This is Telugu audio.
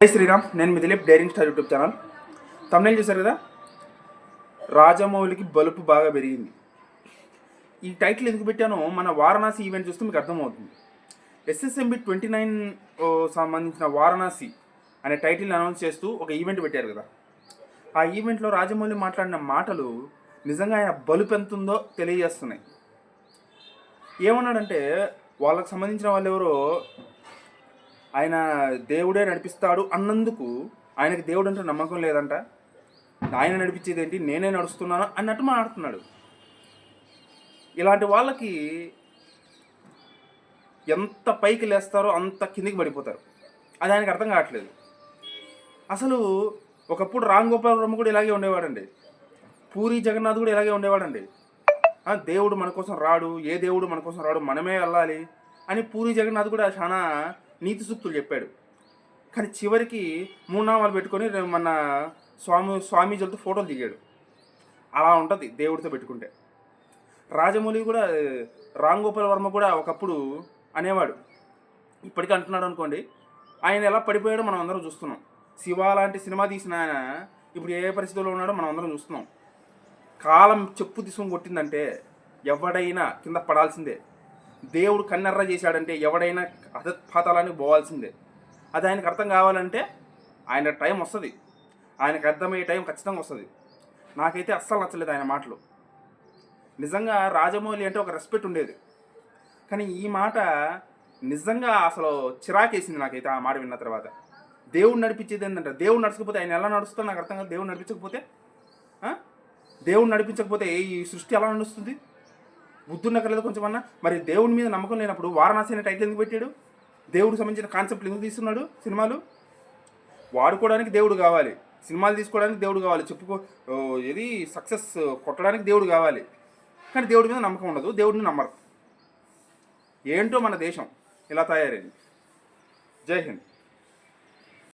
జై శ్రీరామ్ నేను మీ Dileep daring star YouTube channel. తమిళ చూశారు కదా? రాజమౌళికి బలుపు బాగా పెరిగింది. ఈ టైటిల్ ఎందుకు పెట్టానో మన వారణాసి ఈవెంట్ చూస్తే మీకు అర్థమవుతుంది. ఎస్ఎస్ఎంబి ట్వంటీ నైన్ సంబంధించిన వారణాసి అనే టైటిల్ అనౌన్స్ చేస్తూ ఒక ఈవెంట్ పెట్టారు కదా. ఆ ఈవెంట్లో రాజమౌళి మాట్లాడిన మాటలు నిజంగా ఆయన బలుపు ఎంత ఉందో తెలియజేస్తున్నాయి. ఏమన్నాడంటే వాళ్ళకి సంబంధించిన వాళ్ళు ఎవరో ఆయన దేవుడే నడిపిస్తాడు అన్నందుకు ఆయనకి దేవుడు అంటే నమ్మకం లేదంట. ఆయన నడిపించేది ఏంటి? నేనే నడుస్తున్నాను అన్నట్టు మాట్లాడుతున్నాడు. ఇలాంటి వాళ్ళకి ఎంత పైకి లేస్తారో అంత కిందికి పడిపోతారు. అది ఆయనకు అర్థం కావట్లేదు. అసలు ఒకప్పుడు రామ్ గోపాల్ వర్మ కూడా ఇలాగే ఉండేవాడండి. పూరి జగన్నాథ్ కూడా ఇలాగే ఉండేవాడండి. దేవుడు మన కోసం రాడు ఏ దేవుడు మన కోసం రాడు మనమే వెళ్ళాలి అని పూరి జగన్నాథ్ కూడా చాలా నీతి సూక్తులు చెప్పాడు. కానీ చివరికి మూడు నామాలు పెట్టుకొని మన స్వామి స్వామీజీలతో ఫోటోలు దిగాడు. అలా ఉంటుంది దేవుడితో పెట్టుకుంటే. రాజమౌళి కూడా రామ్ గోపాల్ వర్మ కూడా ఒకప్పుడు అనేవాడు. ఇప్పటికీ అంటున్నాడు అనుకోండి ఆయన ఎలా పడిపోయాడో మనం అందరం చూస్తున్నాం. శివ లాంటి సినిమా తీసిన ఆయన ఇప్పుడు ఏ పరిస్థితిలో ఉన్నాడో మనం అందరం చూస్తున్నాం. కాలం చెప్పు తీసుకొని కొట్టిందంటే ఎవడైనా కింద పడాల్సిందే. దేవుడు కన్నెర్ర చేశాడంటే ఎవడైనా అధపాతాలానికి పోవాల్సిందే. అది ఆయనకు అర్థం కావాలంటే ఆయన టైం వస్తుంది. ఆయనకు అర్థమయ్యే టైం ఖచ్చితంగా వస్తుంది. నాకైతే అస్సలు నచ్చలేదు ఆయన మాటలు. నిజంగా రాజమౌళి అంటే ఒక రెస్పెక్ట్ ఉండేది. కానీ ఈ మాట నిజంగా అసలు చిరాకేసింది నాకైతే ఆ మాట విన్న తర్వాత. దేవుడు నడిపించేది ఏంటంటే దేవుడు నడచకపోతే ఆయన ఎలా నడుస్తుందో నాకు అర్థం కాదు. దేవుడు నడిపించకపోతే దేవుడు నడిపించకపోతే ఈ సృష్టి ఎలా నడుస్తుంది? బుద్ధున్నక్కర్లేదు కొంచెం అన్న. మరి దేవుడి మీద నమ్మకం లేనప్పుడు వారణాసి అనే టైటిల్ ఎందుకు పెట్టాడు? దేవుడికి సంబంధించిన కాన్సెప్ట్లు ఎందుకు తీస్తున్నాడు సినిమాలు? వాడుకోవడానికి దేవుడు కావాలి. సినిమాలు తీసుకోవడానికి దేవుడు కావాలి. చెప్పుకో ఏది సక్సెస్ కొట్టడానికి దేవుడు కావాలి. కానీ దేవుడి మీద నమ్మకం ఉండదు. దేవుడిని నమ్మరు. ఏంటో మన దేశం ఇలా తయారైంది? జై హింద్.